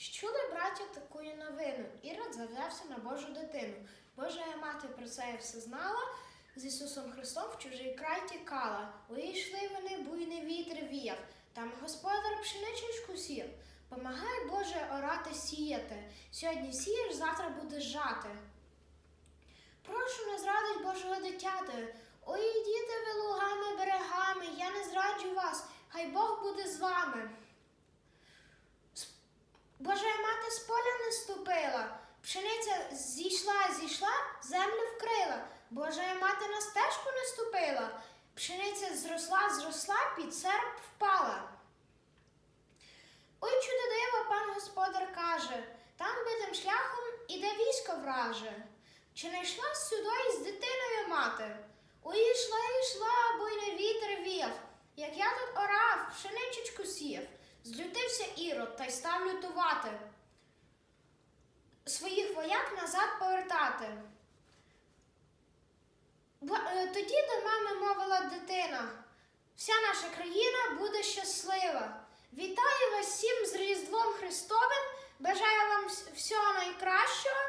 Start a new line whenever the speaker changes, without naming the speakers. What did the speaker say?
Чи чули браття таку новину? Ірод завзявся на Божу дитину. Божа мати про це все знала. З Ісусом Христом в чужий край тікала. Уійшли вони, буйний вітер віяв. Там господар пшеничечку сів. Помагай Боже орати сіяти. Сьогодні сієш, завтра будеш жати. Прошу не зрадить Божого дитяти. Ой, діти ви лугами, берегами, я не зраджу вас, хай Бог буде з вами. С- Божа мати з поля не ступила, пшениця зійшла, зійшла, землю вкрила. Божа мати на стежку не ступила, пшениця зросла, зросла, під серп впала. Ой, чудо диво, пан господар каже, там битим шляхом іде військо враже. Чи не йшла сюди із дитиною мати? Ой, йшла, йшла, буйний вітер віяв. Як я тут орав, пшеничечку сіяв. Злютився ірод та й став лютувати. Своїх вояк назад повертати. Тоді до мами мовила дитина. Вся наша країна буде щаслива. Вітаю вас всім з Різдвом Христовим. Бажаю вам всього найкращого.